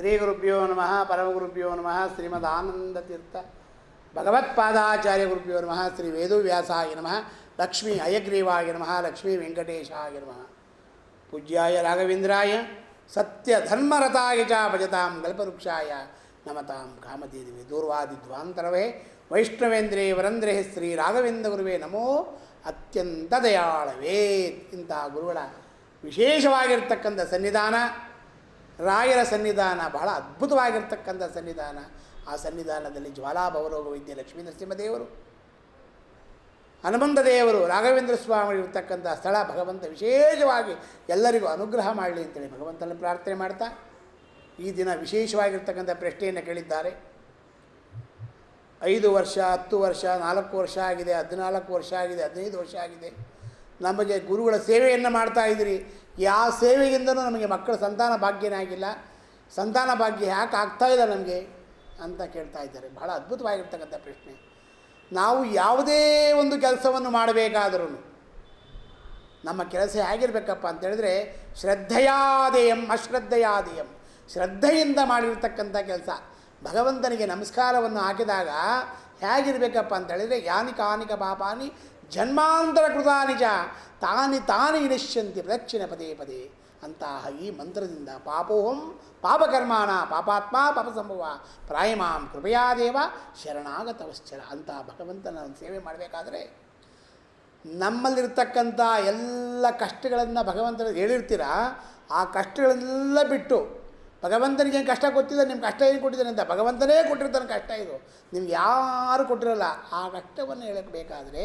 ಶ್ರೀ ಗುರುಭ್ಯೋ ನಮಃ, ಪರಮಗುರುಭ್ಯೋ ನಮಃ, ಶ್ರೀಮದ್ ಆನಂದತೀರ್ಥ ಭಗವತ್ಪಾದಾಚಾರ್ಯ ಗುರುಭ್ಯೋ ನಮಃ, ಶ್ರೀ ವೇದವ್ಯಾಸಾಯ ನಮಃ, ಲಕ್ಷ್ಮೀ ಅಯಗ್ರೀವಾಯ ನಮಃ, ಲಕ್ಷ್ಮೀ ವೆಂಕಟೇಶಾಯ ನಮಃ. ಪೂಜ್ಯಾಯ ರಾಘವೇಂದ್ರಾಯ ಸತ್ಯಧರ್ಮರತಾಯ ಚ ಭಜತಾಂ ಕಲ್ಪವೃಕ್ಷಾಯ ನಮತಾಂ ಕಾಮಧೇದಿವಿ ದೂರ್ವಾದಿಧ್ವಾಂತರವೇ ವೈಷ್ಣವೇಂದ್ರೇ ವರಂದ್ರೇ, ಶ್ರೀ ರಾಘವೇಂದ್ರ ಗುರುವೇ ನಮೋ, ಅತ್ಯಂತ ದಯಾಳವೇ ಇಂತಹ ಗುರುಗಳ ವಿಶೇಷವಾಗಿರ್ತಕ್ಕಂಥ ಸನ್ನಿಧಾನ. ರಾಯರ ಸನ್ನಿಧಾನ ಬಹಳ ಅದ್ಭುತವಾಗಿರ್ತಕ್ಕಂಥ ಸನ್ನಿಧಾನ. ಆ ಸನ್ನಿಧಾನದಲ್ಲಿ ಜ್ವಾಲಾ ಭವರೋಗ ವೈದ್ಯ ಲಕ್ಷ್ಮೀ ನರಸಿಂಹದೇವರು ಹನುಮಂತ ದೇವರು, ರಾಘವೇಂದ್ರ ಸ್ವಾಮಿ ಇರ್ತಕ್ಕಂಥ ಸ್ಥಳ ಭಗವಂತ ವಿಶೇಷವಾಗಿ ಎಲ್ಲರಿಗೂ ಅನುಗ್ರಹ ಮಾಡಲಿ ಅಂತೇಳಿ ಭಗವಂತನ ಪ್ರಾರ್ಥನೆ ಮಾಡ್ತಾ ಈ ದಿನ ವಿಶೇಷವಾಗಿರ್ತಕ್ಕಂಥ ಪ್ರಶ್ನೆಯನ್ನು ಕೇಳಿದ್ದಾರೆ. ಐದು ವರ್ಷ, ಹತ್ತು ವರ್ಷ, ನಾಲ್ಕು ವರ್ಷ ಆಗಿದೆ, ಹದಿನಾಲ್ಕು ವರ್ಷ ಆಗಿದೆ, ಹದಿನೈದು ವರ್ಷ ಆಗಿದೆ. ನಮಗೆ ಗುರುಗಳ ಸೇವೆಯನ್ನು ಮಾಡ್ತಾ ಇದ್ದೀರಿ. ಯಾವ ಸೇವೆಯಿಂದನೂ ನಮಗೆ ಮಕ್ಕಳ ಸಂತಾನ ಭಾಗ್ಯನೇ ಆಗಿಲ್ಲ. ಸಂತಾನ ಭಾಗ್ಯ ಯಾಕೆ ಆಗ್ತಾ ಇಲ್ಲ ನಮಗೆ ಅಂತ ಕೇಳ್ತಾ ಇದ್ದಾರೆ. ಬಹಳ ಅದ್ಭುತವಾಗಿರ್ತಕ್ಕಂಥ ಪ್ರಶ್ನೆ. ನಾವು ಯಾವುದೇ ಒಂದು ಕೆಲಸವನ್ನು ಮಾಡಬೇಕಾದರೂ ನಮ್ಮ ಕೆಲಸ ಹೇಗಿರಬೇಕಪ್ಪ ಅಂತ ಹೇಳಿದ್ರೆ ಶ್ರದ್ಧೆಯಾದೇಯಂ ಅಶ್ರದ್ಧೆಯಾದೇಯಂ. ಶ್ರದ್ಧೆಯಿಂದ ಮಾಡಿರ್ತಕ್ಕಂಥ ಕೆಲಸ. ಭಗವಂತನಿಗೆ ನಮಸ್ಕಾರವನ್ನು ಹಾಕಿದಾಗ ಹೇಗಿರಬೇಕಪ್ಪ ಅಂತ ಹೇಳಿದರೆ ಯಾನಿ ಕಾನಿಕ ಪಾಪಾನಿ ಜನ್ಮಾಂತರ ಕೃತಾನಿಜ ಚ ತಾನಿ ತಾನಿ ವಿನಶ್ಯಂತಿ ಪ್ರದಕ್ಷಿಣ ಪದೇ ಪದೇ ಅಂತಹ ಈ ಮಂತ್ರದಿಂದ ಪಾಪೋಹಂ ಪಾಪಕರ್ಮಾಣ, ಪಾಪಾತ್ಮ ಪಾಪ ಸಂಭವ ಪ್ರಾಯಮಾಂ ಕೃಪಯಾದೇವ ಶರಣಾಗತವಶ್ಚರ ಅಂತಹ ಭಗವಂತನ ಸೇವೆ ಮಾಡಬೇಕಾದ್ರೆ ನಮ್ಮಲ್ಲಿರ್ತಕ್ಕಂಥ ಎಲ್ಲ ಕಷ್ಟಗಳನ್ನು ಭಗವಂತನ ಹೇಳಿರ್ತೀರ? ಆ ಕಷ್ಟಗಳೆಲ್ಲ ಬಿಟ್ಟು ಭಗವಂತನಿಗೆ ಕಷ್ಟ ಗೊತ್ತಿದೆ ನಿಮ್ಮ ಕಷ್ಟ ಏನು ಕೊಟ್ಟಿದ್ದಾನೆ ಅಂತ ಭಗವಂತನೇ ಕೊಟ್ಟಿರ್ತಾನೆ ಕಷ್ಟ ಇದು. ನಿಮ್ಗೆ ಯಾರು ಕೊಟ್ಟಿರಲ್ಲ, ಆ ಕಷ್ಟವನ್ನು ಹೇಳಬೇಕಾದ್ರೆ ಬೇಕಾದರೆ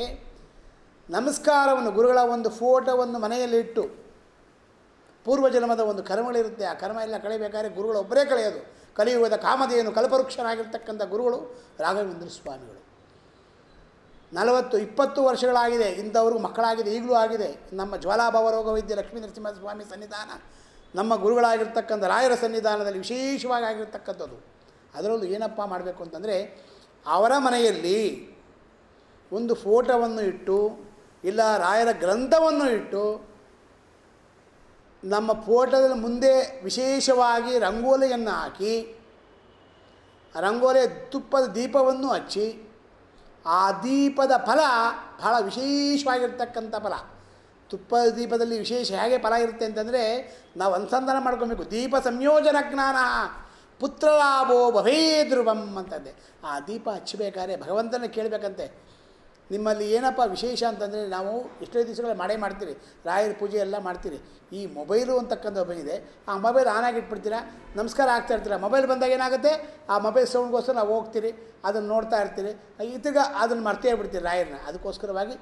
ನಮಸ್ಕಾರವನ್ನು, ಗುರುಗಳ ಒಂದು ಫೋಟೋವನ್ನು ಮನೆಯಲ್ಲಿ ಇಟ್ಟು ಪೂರ್ವಜನ್ಮದ ಒಂದು ಕರ್ಮಗಳಿರುತ್ತೆ. ಆ ಕರ್ಮ ಎಲ್ಲ ಕಳೆಯಬೇಕಾದ್ರೆ ಗುರುಗಳು ಒಬ್ಬರೇ ಕಳೆಯೋದು. ಕಲಿಯುವುದ ಕಾಮಧೇನು ಕಲ್ಪವೃಕ್ಷರಾಗಿರ್ತಕ್ಕಂಥ ಗುರುಗಳು ರಾಘವೇಂದ್ರ ಸ್ವಾಮಿಗಳು. ನಲವತ್ತು, ಇಪ್ಪತ್ತು ವರ್ಷಗಳಾಗಿದೆ. ಇಂಥವ್ರಿಗೂ ಮಕ್ಕಳಾಗಿದೆ, ಈಗಲೂ ಆಗಿದೆ. ನಮ್ಮ ಜ್ವಾಲಾಭವರೋಗ ವೈದ್ಯ ಲಕ್ಷ್ಮೀ ನರಸಿಂಹ ಸ್ವಾಮಿ ಸನ್ನಿಧಾನ, ನಮ್ಮ ಗುರುಗಳಾಗಿರ್ತಕ್ಕಂಥ ರಾಯರ ಸನ್ನಿಧಾನದಲ್ಲಿ ವಿಶೇಷವಾಗಿ ಆಗಿರ್ತಕ್ಕಂಥದ್ದು. ಅದರಲ್ಲೂ ಏನಪ್ಪ ಮಾಡಬೇಕು ಅಂತಂದರೆ, ಅವರ ಮನೆಯಲ್ಲಿ ಒಂದು ಫೋಟೋವನ್ನು ಇಟ್ಟು ಇಲ್ಲ, ರಾಯರ ಗ್ರಂಥವನ್ನು ಇಟ್ಟು ನಮ್ಮ ಫೋಟೋದ ಮುಂದೆ ವಿಶೇಷವಾಗಿ ರಂಗೋಲಿಯನ್ನು ಹಾಕಿ ರಂಗೋಲಿ ತುಪ್ಪದ ದೀಪವನ್ನು ಹಚ್ಚಿ, ಆ ದೀಪದ ಫಲ ಬಹಳ ವಿಶೇಷವಾಗಿರ್ತಕ್ಕಂಥ ಫಲ. ತುಪ್ಪದ ದೀಪದಲ್ಲಿ ವಿಶೇಷ ಹೇಗೆ ಫಲ ಇರುತ್ತೆ ಅಂತಂದರೆ, ನಾವು ಅನುಸಂಧಾನ ಮಾಡ್ಕೊಬೇಕು. ದೀಪ ಸಂಯೋಜನ ಜ್ಞಾನ, ಪುತ್ರಲಾಭೋ ಭವೇ ಧ್ರುವಂ ಅಂತಂದೆ. ಆ ದೀಪ ಹಚ್ಚಬೇಕಾದ್ರೆ ಭಗವಂತನ ಕೇಳಬೇಕಂತೆ. ನಿಮ್ಮಲ್ಲಿ ಏನಪ್ಪ ವಿಶೇಷ ಅಂತಂದರೆ ನಾವು ಎಷ್ಟೇ ದಿವಸಗಳ ಮಾಡೇ ಮಾಡ್ತೀರಿ, ರಾಯರ ಪೂಜೆ ಎಲ್ಲ ಮಾಡ್ತೀರಿ, ಈ ಮೊಬೈಲು ಅಂತಕ್ಕಂಥ ಬಂದಿದೆ ಆ ಮೊಬೈಲ್ ಆನ್ ಆಗಿಟ್ಬಿಡ್ತೀರಾ ನಮಸ್ಕಾರ ಆಗ್ತಾ ಇರ್ತೀರ? ಮೊಬೈಲ್ ಬಂದಾಗ ಏನಾಗುತ್ತೆ? ಆ ಮೊಬೈಲ್ ಸೌಂಡ್ಗೋಸ್ಕರ ನಾವು ಹೋಗ್ತೀರಿ, ಅದನ್ನು ನೋಡ್ತಾ ಇರ್ತೀರಿ ಇತಿಗ ಅದನ್ನು ಮರ್ತೇ ಬಿಡ್ತೀರಿ ರಾಯರನ್ನ. ಅದಕ್ಕೋಸ್ಕರವಾಗಿ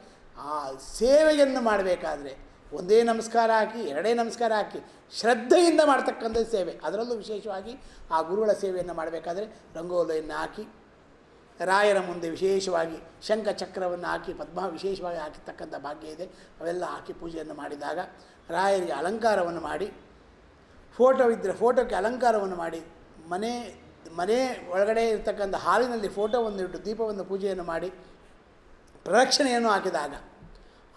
ಆ ಸೇವೆಯನ್ನು ಮಾಡಬೇಕಾದ್ರೆ ಒಂದೇ ನಮಸ್ಕಾರ ಹಾಕಿ, ಎರಡೇ ನಮಸ್ಕಾರ ಹಾಕಿ, ಶ್ರದ್ಧೆಯಿಂದ ಮಾಡ್ತಕ್ಕಂಥ ಸೇವೆ. ಅದರಲ್ಲೂ ವಿಶೇಷವಾಗಿ ಆ ಗುರುಗಳ ಸೇವೆಯನ್ನು ಮಾಡಬೇಕಾದ್ರೆ ರಂಗೋಲಿಯನ್ನು ಹಾಕಿ ರಾಯರ ಮುಂದೆ ವಿಶೇಷವಾಗಿ ಶಂಖ ಚಕ್ರವನ್ನು ಹಾಕಿ, ಪದ್ಮ ವಿಶೇಷವಾಗಿ ಹಾಕಿರ್ತಕ್ಕಂಥ ಭಾಗ್ಯ ಇದೆ. ಅವೆಲ್ಲ ಹಾಕಿ ಪೂಜೆಯನ್ನು ಮಾಡಿದಾಗ ರಾಯರಿಗೆ ಅಲಂಕಾರವನ್ನು ಮಾಡಿ, ಫೋಟೋ ಇದ್ದರೆ ಫೋಟೋಕ್ಕೆ ಅಲಂಕಾರವನ್ನು ಮಾಡಿ, ಮನೆ ಮನೆ ಒಳಗಡೆ ಇರ್ತಕ್ಕಂಥ ಹಾಲಿನಲ್ಲಿ ಫೋಟೋವನ್ನು ಇಟ್ಟು ದೀಪವನ್ನು ಪೂಜೆಯನ್ನು ಮಾಡಿ ಪ್ರದಕ್ಷಿಣೆಯನ್ನು ಹಾಕಿದಾಗ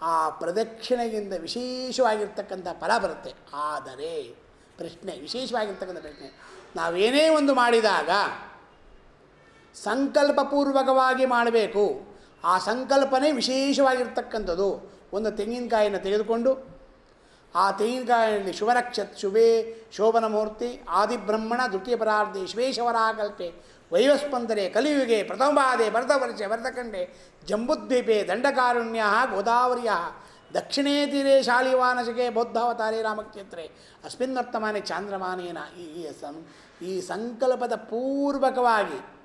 ಆ ಪ್ರದಕ್ಷಿಣೆಗಿಂತ ವಿಶೇಷವಾಗಿರ್ತಕ್ಕಂಥ ಫಲ ಬರುತ್ತೆ. ಆದರೆ ಪ್ರಶ್ನೆ, ವಿಶೇಷವಾಗಿರ್ತಕ್ಕಂಥ ಪ್ರಶ್ನೆ, ನಾವೇನೇ ಒಂದು ಮಾಡಿದಾಗ ಸಂಕಲ್ಪಪೂರ್ವಕವಾಗಿ ಮಾಡಬೇಕು. ಆ ಸಂಕಲ್ಪನೆ ವಿಶೇಷವಾಗಿರ್ತಕ್ಕಂಥದ್ದು. ಒಂದು ತೆಂಗಿನಕಾಯಿಯನ್ನು ತೆಗೆದುಕೊಂಡು, ಆ ತೆಂಗಿನಕಾಯಿನಲ್ಲಿ ಶುಭರಕ್ಷತ್ ಶುಭೇ ಮೂರ್ತಿ ಆದಿಬ್ರಹ್ಮಣ, ದ್ವಿತೀಯ ಪರಾರ್ಧಿ ಶ್ವೇಶವರಾಕಲ್ಪೆ ವೈವಸ್ಪಂದನೆ, ಕಲಿಯುಗೆ, ಪ್ರಥಮಪಾದೆ, ಭರತವರ್ಷೆ, ಭರತಖಂಡೆ, ಜಂಬುದ್ವೀಪೆ, ದಂಡಕಾರುಣ್ಯ, ಗೋದಾವರಿಯ, ದಕ್ಷಿಣೇ ತೀರೆ ಶಾಲಿವಾನಶಗೆ ಬೌದ್ಧಾವತಾರೇ ರಾಮಕ್ಷೇತ್ರೆ, ಅಸ್ಮಿನ್ ವರ್ತಮಾನೆ ಚಾಂದ್ರಮಾನೇನ. ಈ ಸಂ, ಈ ಸಂಕಲ್ಪದ ಪೂರ್ವಕವಾಗಿ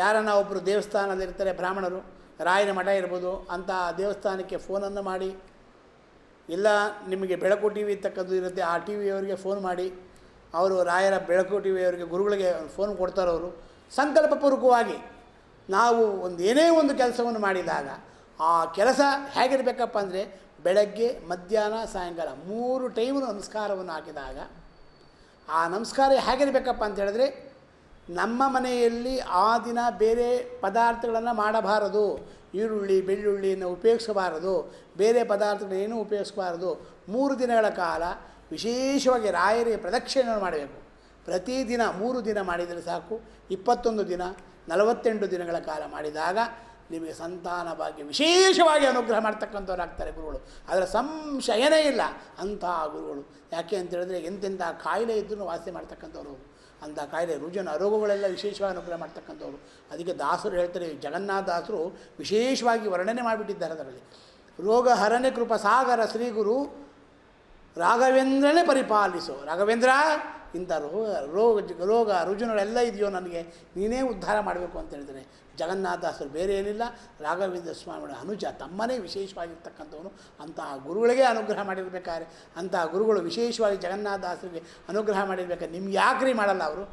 ಯಾರನ್ನ ಒಬ್ಬರು ದೇವಸ್ಥಾನದಲ್ಲಿರ್ತಾರೆ ಬ್ರಾಹ್ಮಣರು, ರಾಯನ ಮಠ ಇರ್ಬೋದು ಅಂಥ ದೇವಸ್ಥಾನಕ್ಕೆ ಫೋನನ್ನು ಮಾಡಿ, ಇಲ್ಲ ನಿಮಗೆ ಬೆಳಕು ಟಿ ವಿ ಇರುತ್ತೆ, ಆ ಟಿ ವಿಯವರಿಗೆ ಫೋನ್ ಮಾಡಿ, ಅವರು ರಾಯರ ಬೆಳಕು ಟಿ ವಿಯವರಿಗೆ ಗುರುಗಳಿಗೆ ಫೋನ್ ಕೊಡ್ತಾರವರು ಸಂಕಲ್ಪಪೂರ್ವಕವಾಗಿ ನಾವು ಒಂದು ಏನೇ ಒಂದು ಕೆಲಸವನ್ನು ಮಾಡಿದಾಗ ಆ ಕೆಲಸ ಹೇಗಿರಬೇಕಪ್ಪ ಅಂದರೆ ಬೆಳಗ್ಗೆ, ಮಧ್ಯಾಹ್ನ, ಸಾಯಂಕಾಲ ಮೂರು ಟೈಮು ನಮಸ್ಕಾರವನ್ನು ಹಾಕಿದಾಗ ಆ ನಮಸ್ಕಾರ ಹೇಗಿರಬೇಕಪ್ಪ ಅಂತ ಹೇಳಿದ್ರೆ ನಮ್ಮ ಮನೆಯಲ್ಲಿ ಆ ದಿನ ಬೇರೆ ಪದಾರ್ಥಗಳನ್ನು ಮಾಡಬಾರದು. ಈರುಳ್ಳಿ, ಬೆಳ್ಳುಳ್ಳಿಯನ್ನು ಉಪಯೋಗಿಸಬಾರದು. ಬೇರೆ ಪದಾರ್ಥಗಳೇನು ಉಪಯೋಗಿಸಬಾರದು? ಮೂರು ದಿನಗಳ ಕಾಲ ವಿಶೇಷವಾಗಿ ರಾಯರಿಗೆ ಪ್ರದಕ್ಷಿಣೆಯನ್ನು ಮಾಡಬೇಕು. ಪ್ರತಿದಿನ ಮೂರು ದಿನ ಮಾಡಿದರೆ ಸಾಕು. ಇಪ್ಪತ್ತೊಂದು ದಿನ, ನಲವತ್ತೆಂಟು ದಿನಗಳ ಕಾಲ ಮಾಡಿದಾಗ ನಿಮಗೆ ಸಂತಾನ ಭಾಗ್ಯ ವಿಶೇಷವಾಗಿ ಅನುಗ್ರಹ ಮಾಡ್ತಕ್ಕಂಥವ್ರಾಗ್ತಾರೆ ಗುರುಗಳು. ಅದರ ಸಂಶಯನೇ ಇಲ್ಲ ಅಂತಹ ಗುರುಗಳು. ಯಾಕೆ ಅಂತ ಹೇಳಿದ್ರೆ ಎಂತೆಂಥ ಕಾಯಿಲೆ ಇದ್ದರೂ ವಾಸಿ ಮಾಡ್ತಕ್ಕಂಥವ್ರು. ಅಂಥ ಕಾಯಿಲೆ ರುಜನ ರೋಗಗಳೆಲ್ಲ ವಿಶೇಷವಾಗಿ ಅನುಗ್ರಹ ಮಾಡ್ತಕ್ಕಂಥವ್ರು. ಅದಕ್ಕೆ ದಾಸರು ಹೇಳ್ತಾರೆ ಜಗನ್ನಾಥ ದಾಸರು ವಿಶೇಷವಾಗಿ ವರ್ಣನೆ ಮಾಡಿಬಿಟ್ಟಿದ್ದಾರೆ ಅದರಲ್ಲಿ. ರೋಗ ಹರಣೆ ಕೃಪ ಸಾಗರ ಶ್ರೀಗುರು ರಾಘವೇಂದ್ರನೇ ಪರಿಪಾಲಿಸು. ರಾಘವೇಂದ್ರ ಇಂಥ ರೋಗ ರೋಗ ರೋಗ ರುಜುನಗಳೆಲ್ಲ ಇದೆಯೋ ನನಗೆ, ನೀನೇ ಉದ್ಧಾರ ಮಾಡಬೇಕು ಅಂತ ಹೇಳಿದರೆ ಜಗನ್ನಾಥದಾಸರು ಬೇರೆ ಏನಿಲ್ಲ, ರಾಘವೇಂದ್ರ ಸ್ವಾಮಿಗಳ ಅನುಜ ತಮ್ಮನೇ ವಿಶೇಷವಾಗಿರ್ತಕ್ಕಂಥವನು, ಅಂತಹ ಗುರುಗಳಿಗೆ ಅನುಗ್ರಹ ಮಾಡಿರ್ಬೇಕಾದ್ರೆ, ಅಂತಹ ಗುರುಗಳು ವಿಶೇಷವಾಗಿ ಜಗನ್ನಾಥದಾಸರಿಗೆ ಅನುಗ್ರಹ ಮಾಡಿರ್ಬೇಕಾದ್ರೆ, ನಿಮ್ಗೆ ಯಾಕ್ರಿ ಮಾಡಲ್ಲ ಅವರು?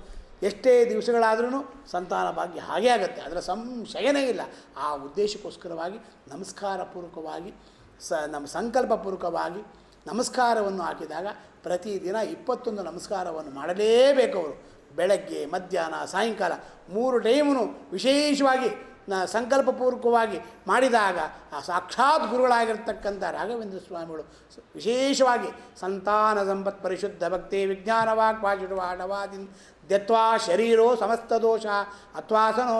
ಎಷ್ಟೇ ದಿವಸಗಳಾದ್ರೂ ಸಂತಾನ ಭಾಗ್ಯ ಹಾಗೇ ಆಗುತ್ತೆ, ಅದರ ಸಂಶಯನೇ ಇಲ್ಲ. ಆ ಉದ್ದೇಶಕ್ಕೋಸ್ಕರವಾಗಿ ನಮಸ್ಕಾರ ಪೂರ್ವಕವಾಗಿ ಸ ನಮ್ಮ ಸಂಕಲ್ಪಪೂರ್ವಕವಾಗಿ, ನಮಸ್ಕಾರವನ್ನು ಹಾಕಿದಾಗ ಪ್ರತಿದಿನ ಇಪ್ಪತ್ತೊಂದು ನಮಸ್ಕಾರವನ್ನು ಮಾಡಲೇಬೇಕು ಅವರು. ಬೆಳಗ್ಗೆ, ಮಧ್ಯಾಹ್ನ, ಸಾಯಂಕಾಲ ಮೂರು ಟೈಮು ವಿಶೇಷವಾಗಿ ಸಂಕಲ್ಪಪೂರ್ವಕವಾಗಿ ಮಾಡಿದಾಗ ಆ ಸಾಕ್ಷಾತ್ ಗುರುಗಳಾಗಿರ್ತಕ್ಕಂಥ ರಾಘವೇಂದ್ರ ಸ್ವಾಮಿಗಳು ವಿಶೇಷವಾಗಿ ಸಂತಾನ ಸಂಪತ್ ಪರಿಶುದ್ಧ ಭಕ್ತಿ ವಿಜ್ಞಾನವಾಗ್ ದತ್ವಾ ಶರೀರೋ ಸಮಸ್ತ ದೋಷ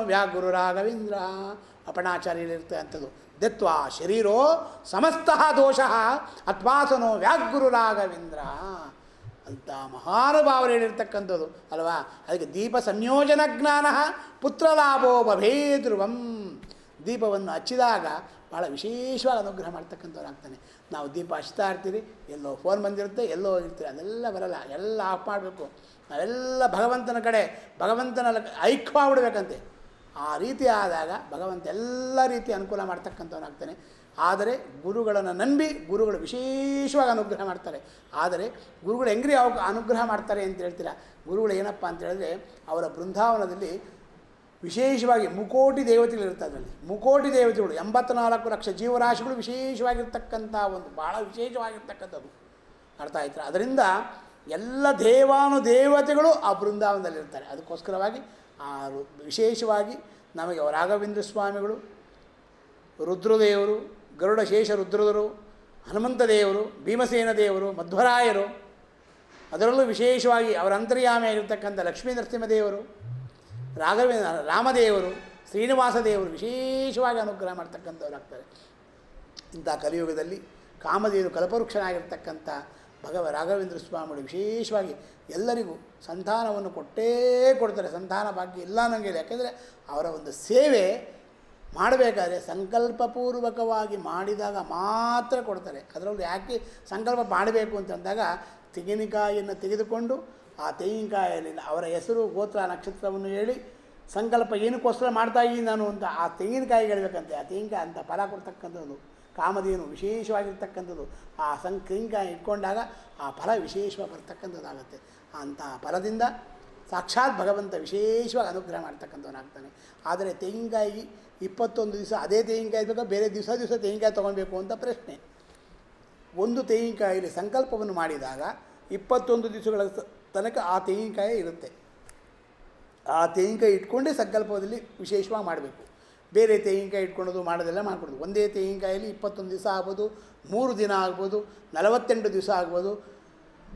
ವ್ಯಾ ಗುರು ರಾಘವೇಂದ್ರ ಅಪಣಾಚಾರ್ಯಲಿರುತ್ತೆ ಅಂಥದ್ದು ದತ್ವಾ ಶರೀರೋ ಸಮಸ್ತ ದೋಷ ಅತ್ವಾಸನೋ ವ್ಯಾಗುರು ರಾಘವೇಂದ್ರ ಅಂತ ಮಹಾನುಭಾವರು ಹೇಳಿರ್ತಕ್ಕಂಥದ್ದು ಅಲ್ವಾ? ಅದಕ್ಕೆ ದೀಪ ಸಂಯೋಜನ ಜ್ಞಾನ ಪುತ್ರಲಾಭೋ ಬಭೇ ಧ್ರುವಂ ದೀಪವನ್ನು ಹಚ್ಚಿದಾಗ ಭಾಳ ವಿಶೇಷವಾಗಿ ಅನುಗ್ರಹ ಮಾಡ್ತಕ್ಕಂಥವ್ರು ಆಗ್ತಾನೆ ನಾವು ದೀಪ ಹಚ್ತಾ ಇರ್ತೀರಿ, ಎಲ್ಲೋ ಫೋನ್ ಬಂದಿರುತ್ತೆ, ಎಲ್ಲೋ ಇರ್ತೀರಿ ಅದೆಲ್ಲ ಬರಲ್ಲ, ಎಲ್ಲ ಆಫ್ ಮಾಡಬೇಕು. ನಾವೆಲ್ಲ ಭಗವಂತನ ಕಡೆ, ಭಗವಂತನ ಐಕ್ಯವಾಗ್ಬಿಡ್ಬೇಕಂತೆ. ಆ ರೀತಿ ಆದಾಗ ಭಗವಂತ ಎಲ್ಲ ರೀತಿ ಅನುಕೂಲ ಮಾಡ್ತಕ್ಕಂಥವನಾಗ್ತಾನೆ. ಆದರೆ ಗುರುಗಳನ್ನು ನಂಬಿ ಗುರುಗಳು ವಿಶೇಷವಾಗಿ ಅನುಗ್ರಹ ಮಾಡ್ತಾರೆ. ಆದರೆ ಗುರುಗಳು ಹೆಂಗ್ರಿ ಅವ ಅನುಗ್ರಹ ಮಾಡ್ತಾರೆ ಅಂತ ಹೇಳ್ತೀರಾ? ಗುರುಗಳು ಏನಪ್ಪ ಅಂತ ಹೇಳಿದ್ರೆ ಅವರ ಬೃಂದಾವನದಲ್ಲಿ ವಿಶೇಷವಾಗಿ ಮುಕೋಟಿ ದೇವತೆಗಳು ಇರ್ತಾರೆ ಅದರಲ್ಲಿ. ಮುಕೋಟಿ ದೇವತೆಗಳು, ಎಂಬತ್ನಾಲ್ಕು ಲಕ್ಷ ಜೀವರಾಶಿಗಳು ವಿಶೇಷವಾಗಿರ್ತಕ್ಕಂಥ ಒಂದು ಭಾಳ ವಿಶೇಷವಾಗಿರ್ತಕ್ಕಂಥದ್ದು. ಅರ್ಥ ಆಯ್ತು? ಅದರಿಂದ ಎಲ್ಲ ದೇವಾನು ದೇವತೆಗಳು ಆ ಬೃಂದಾವನದಲ್ಲಿರ್ತಾರೆ. ಅದಕ್ಕೋಸ್ಕರವಾಗಿ ವಿಶೇಷವಾಗಿ ನಮಗೆ ರಾಘವೇಂದ್ರ ಸ್ವಾಮಿಗಳು, ರುದ್ರದೇವರು, ಗರುಡ ಶೇಷ ರುದ್ರದರು, ಹನುಮಂತ ದೇವರು, ಭೀಮಸೇನ ದೇವರು, ಮಧ್ವರಾಯರು, ಅದರಲ್ಲೂ ವಿಶೇಷವಾಗಿ ಅವರ ಅಂತರ್ಯಾಮಿಯಾಗಿರ್ತಕ್ಕಂಥ ಲಕ್ಷ್ಮೀ ನರಸಿಂಹದೇವರು ರಾಘವೇಂದ್ರ, ರಾಮದೇವರು, ಶ್ರೀನಿವಾಸ ದೇವರು ವಿಶೇಷವಾಗಿ ಅನುಗ್ರಹ ಮಾಡ್ತಕ್ಕಂಥವ್ರಾಗ್ತಾರೆ ಇಂಥ ಕಲಿಯುಗದಲ್ಲಿ ಕಾಮದೇವರು ಕಲ್ಪವೃಕ್ಷನಾಗಿರ್ತಕ್ಕಂಥ ಭಗವ ರಾಘವೇಂದ್ರ ಸ್ವಾಮಿಗಳು ವಿಶೇಷವಾಗಿ ಎಲ್ಲರಿಗೂ ಸಂತಾನವನ್ನು ಕೊಟ್ಟೇ ಕೊಡ್ತಾರೆ, ಸಂತಾನ ಭಾಗ್ಯ ಇಲ್ಲ ಅನ್ನೋಂಗಿಲ್ಲ. ಯಾಕೆಂದರೆ ಅವರ ಒಂದು ಸೇವೆ ಮಾಡಬೇಕಾದ್ರೆ ಸಂಕಲ್ಪಪೂರ್ವಕವಾಗಿ ಮಾಡಿದಾಗ ಮಾತ್ರ ಕೊಡ್ತಾರೆ. ಅದರಲ್ಲಿ ಯಾಕೆ ಸಂಕಲ್ಪ ಮಾಡಬೇಕು ಅಂತಂದಾಗ ತೆಂಗಿನಕಾಯಿಯನ್ನು ತೆಗೆದುಕೊಂಡು ಆ ತೆಂಗಿನಕಾಯಲ್ಲಿ ಅವರ ಹೆಸರು ಗೋತ್ರ ನಕ್ಷತ್ರವನ್ನು ಹೇಳಿ ಸಂಕಲ್ಪ ಏನಕ್ಕೋಸ್ಕರ ಮಾಡ್ತಾ ಇದ್ದೀನಿ ನಾನು ಅಂತ ಆ ತೆಂಗಿನಕಾಯಿ ಹೇಳ್ಬೇಕಂತೆ. ಆ ತೆಂಗಿನಕಾಯಿ ಅಂತ ಫಲ ಕೊಡ್ತಕ್ಕಂಥದ್ದು. ಕಾಮಧೇನು ವಿಶೇಷವಾಗಿರ್ತಕ್ಕಂಥದ್ದು. ಆ ಸಂಕ್ರಿಂಗ ಇಟ್ಕೊಂಡಾಗ ಆ ಫಲ ವಿಶೇಷವಾಗಿ ಬರ್ತಕ್ಕಂಥದ್ದಾಗುತ್ತೆ. ಅಂಥ ಫಲದಿಂದ ಸಾಕ್ಷಾತ್ ಭಗವಂತ ವಿಶೇಷವಾಗಿ ಅನುಗ್ರಹ ಮಾಡ್ತಕ್ಕಂಥವನಾಗ್ತಾನೆ. ಆದರೆ ತೆಂಗಿನಕಾಯಿ ಇಪ್ಪತ್ತೊಂದು ದಿವಸ ಅದೇ ತೆಂಗಿನಕಾಯಿ ಬೇಕಾ ಬೇರೆ ದಿವಸ ದಿವಸ ತೆಂಗಿನಕಾಯಿ ತೊಗೊಳ್ಬೇಕು ಅಂತ ಪ್ರಶ್ನೆ. ಒಂದು ತೆಂಗಿನಕಾಯಿಲಿ ಸಂಕಲ್ಪವನ್ನು ಮಾಡಿದಾಗ ಇಪ್ಪತ್ತೊಂದು ದಿವಸಗಳ ತನಕ ಆ ತೆಂಗಿನಕಾಯಿ ಇರುತ್ತೆ. ಆ ತೆಂಗಿನಕಾಯಿ ಇಟ್ಕೊಂಡೇ ಸಂಕಲ್ಪದಲ್ಲಿ ವಿಶೇಷವಾಗಿ ಮಾಡಬೇಕು. ಬೇರೆ ತೆಂಗಿನಕಾಯಿ ಇಟ್ಕೊಳ್ಳೋದು ಮಾಡೋದೆಲ್ಲ ಮಾಡ್ಕೊಡೋದು. ಒಂದೇ ತೆಂಗಿನಕಾಯಲ್ಲಿ ಇಪ್ಪತ್ತೊಂದು ದಿವಸ ಆಗ್ಬೋದು, ಮೂರು ದಿನ ಆಗ್ಬೋದು, ನಲವತ್ತೆಂಟು ದಿವಸ ಆಗ್ಬೋದು,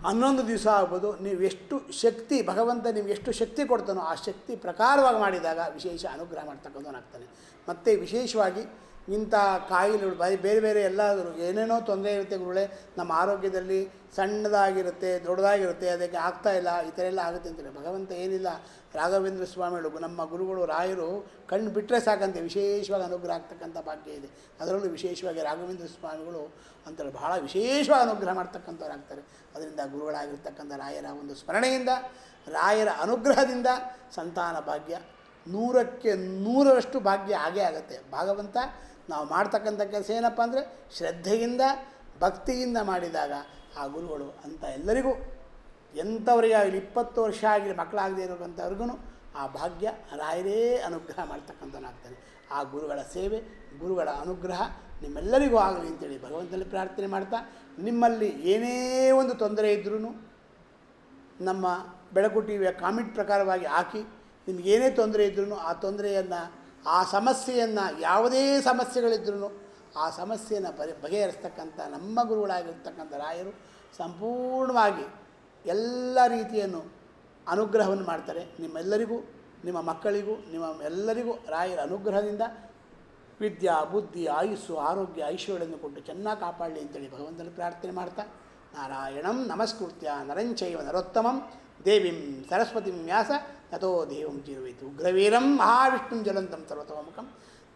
ಹನ್ನೊಂದು ದಿವಸ ಆಗ್ಬೋದು. ನೀವು ಎಷ್ಟು ಶಕ್ತಿ, ಭಗವಂತ ನಿಮ್ಗೆ ಎಷ್ಟು ಶಕ್ತಿ ಕೊಡ್ತಾನೋ ಆ ಶಕ್ತಿ ಪ್ರಕಾರವಾಗಿ ಮಾಡಿದಾಗ ವಿಶೇಷ ಅನುಗ್ರಹ ಮಾಡ್ತಕ್ಕಂಥವನಾಗ್ತಾನೆ. ಮತ್ತು ವಿಶೇಷವಾಗಿ ಇಂಥ ಕಾಯಿಲೆಗಳು ಬೈ ಬೇರೆ ಬೇರೆ ಎಲ್ಲ ಏನೇನೋ ತೊಂದರೆ ಇರುತ್ತೆ ಗುರುಗಳೇ, ನಮ್ಮ ಆರೋಗ್ಯದಲ್ಲಿ ಸಣ್ಣದಾಗಿರುತ್ತೆ, ದೊಡ್ಡದಾಗಿರುತ್ತೆ, ಅದಕ್ಕೆ ಆಗ್ತಾ ಇಲ್ಲ, ಈ ಥರ ಎಲ್ಲ ಆಗುತ್ತೆ ಅಂತಾರೆ ಭಗವಂತ ಏನಿಲ್ಲ, ರಾಘವೇಂದ್ರ ಸ್ವಾಮಿಗಳು ನಮ್ಮ ಗುರುಗಳು, ರಾಯರು ಕಣ್ಣು ಬಿಟ್ಟರೆ ಸಾಕಂತೆ, ವಿಶೇಷವಾಗಿ ಅನುಗ್ರಹ ಆಗ್ತಕ್ಕಂಥ ಭಾಗ್ಯ ಇದೆ. ಅದರಲ್ಲೂ ವಿಶೇಷವಾಗಿ ರಾಘವೇಂದ್ರ ಸ್ವಾಮಿಗಳು ಅಂತೇಳಿ ಬಹಳ ವಿಶೇಷವಾಗಿ ಅನುಗ್ರಹ ಮಾಡ್ತಕ್ಕಂಥವ್ರು ಆಗ್ತಾರೆ. ಅದರಿಂದ ಗುರುಗಳಾಗಿರ್ತಕ್ಕಂಥ ರಾಯರ ಒಂದು ಸ್ಮರಣೆಯಿಂದ, ರಾಯರ ಅನುಗ್ರಹದಿಂದ ಸಂತಾನ ಭಾಗ್ಯ ನೂರಕ್ಕೆ ನೂರರಷ್ಟು ಭಾಗ್ಯ ಆಗೇ ಆಗುತ್ತೆ. ಭಗವಂತ ನಾವು ಮಾಡ್ತಕ್ಕಂಥ ಕೆಲಸ ಏನಪ್ಪ ಅಂದರೆ ಶ್ರದ್ಧೆಯಿಂದ, ಭಕ್ತಿಯಿಂದ ಮಾಡಿದಾಗ ಆ ಗುರುಗಳು ಅಂತ ಎಲ್ಲರಿಗೂ, ಎಂಥವರಿಗೆ ಆಗಲಿ ಇಪ್ಪತ್ತು ವರ್ಷ ಆಗಲಿ ಮಕ್ಕಳಾಗದೇ ಇರೋಕ್ಕಂಥವ್ರಿಗೂ ಆ ಭಾಗ್ಯ ರಾಯರೇ ಅನುಗ್ರಹ ಮಾಡ್ತಕ್ಕಂಥವನಾಗ್ತಾನೆ. ಆ ಗುರುಗಳ ಸೇವೆ, ಗುರುಗಳ ಅನುಗ್ರಹ ನಿಮ್ಮೆಲ್ಲರಿಗೂ ಆಗಲಿ ಅಂತೇಳಿ ಭಗವಂತನಲ್ಲಿ ಪ್ರಾರ್ಥನೆ ಮಾಡ್ತಾ, ನಿಮ್ಮಲ್ಲಿ ಏನೇ ಒಂದು ತೊಂದರೆ ಇದ್ರೂ ನಮ್ಮ ಬೆಳಕು ಟಿ ವಿಯ ಕಾಮೆಂಟ್ ಪ್ರಕಾರವಾಗಿ ಹಾಕಿ ನಿಮಗೇನೇ ತೊಂದರೆ ಇದ್ರೂ ಆ ತೊಂದರೆಯನ್ನು ಆ ಸಮಸ್ಯೆಯನ್ನು ಯಾವುದೇ ಸಮಸ್ಯೆಗಳಿದ್ರೂ ಆ ಸಮಸ್ಯೆಯನ್ನು ಬಗೆ ಬಗೆಹರಿಸ್ತಕ್ಕಂಥ ನಮ್ಮ ಗುರುಗಳಾಗಿರ್ತಕ್ಕಂಥ ರಾಯರು ಸಂಪೂರ್ಣವಾಗಿ ಎಲ್ಲ ರೀತಿಯನ್ನು ಅನುಗ್ರಹವನ್ನು ಮಾಡ್ತಾರೆ. ನಿಮ್ಮೆಲ್ಲರಿಗೂ, ನಿಮ್ಮ ಮಕ್ಕಳಿಗೂ, ನಿಮ್ಮ ಎಲ್ಲರಿಗೂ ರಾಯರ ಅನುಗ್ರಹದಿಂದ ವಿದ್ಯಾ, ಬುದ್ಧಿ, ಆಯುಸ್ಸು, ಆರೋಗ್ಯ, ಐಶ್ವರ್ಯಗಳನ್ನು ಕೊಟ್ಟು ಚೆನ್ನಾಗಿ ಕಾಪಾಡಲಿ ಅಂತೇಳಿ ಭಗವಂತನಲ್ಲಿ ಪ್ರಾರ್ಥನೆ ಮಾಡ್ತಾ ನಾರಾಯಣಂ ನಮಸ್ಕೃತ್ಯ ನರಂಚೈವ ನರೋತ್ತಮಂ ದೇವಿಂ ಸರಸ್ವತಿಂ ವ್ಯಾಸ ತಥೋ ದೇವಂ ತಿರುವಿತು ಉಗ್ರವೀರಂ ಮಹಾವಿಷ್ಣುಂ ಜಲಂತಂ ಸರ್ವತೋಮುಖಂ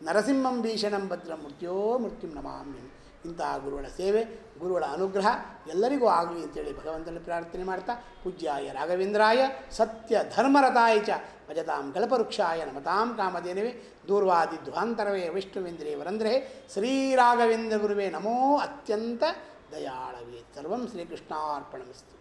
ನರಸಿಂಹಂ ಭೀಷಣಂ ಭದ್ರಂ ಮೃತ್ಯೋ ಮೃತ್ಯುಂ ನಮಾಮಿ ಇಂತಹ ಗುರುಗಳ ಸೇವೆ, ಗುರುಗಳ ಅನುಗ್ರಹ ಎಲ್ಲರಿಗೂ ಆಗಲಿ ಅಂತೇಳಿ ಭಗವಂತನ ಪ್ರಾರ್ಥನೆ ಮಾಡ್ತಾ, ಪೂಜ್ಯಾಯ ರಾಘವೇಂದ್ರಾಯ, ಸತ್ಯ ಧರ್ಮರತಾಯ ಚ ಭಜತಾಂ ಕಲ್ಪವೃಕ್ಷಾಯ ನಮತಾಂ ಕಾಮಧೇನವೇ, ದೂರ್ವಾದಿ ಧ್ವಾಂತರವೇ ವಿಷ್ಣುವೇಂದ್ರೇ ವರಂದ್ರೇ ಶ್ರೀರಾಘವೇಂದ್ರ ಗುರುವೇ ನಮೋ ಅತ್ಯಂತ ದಯಾಳವೇ. ಸರ್ವಂ ಶ್ರೀಕೃಷ್ಣಾರ್ಪಣಮಸ್ತು.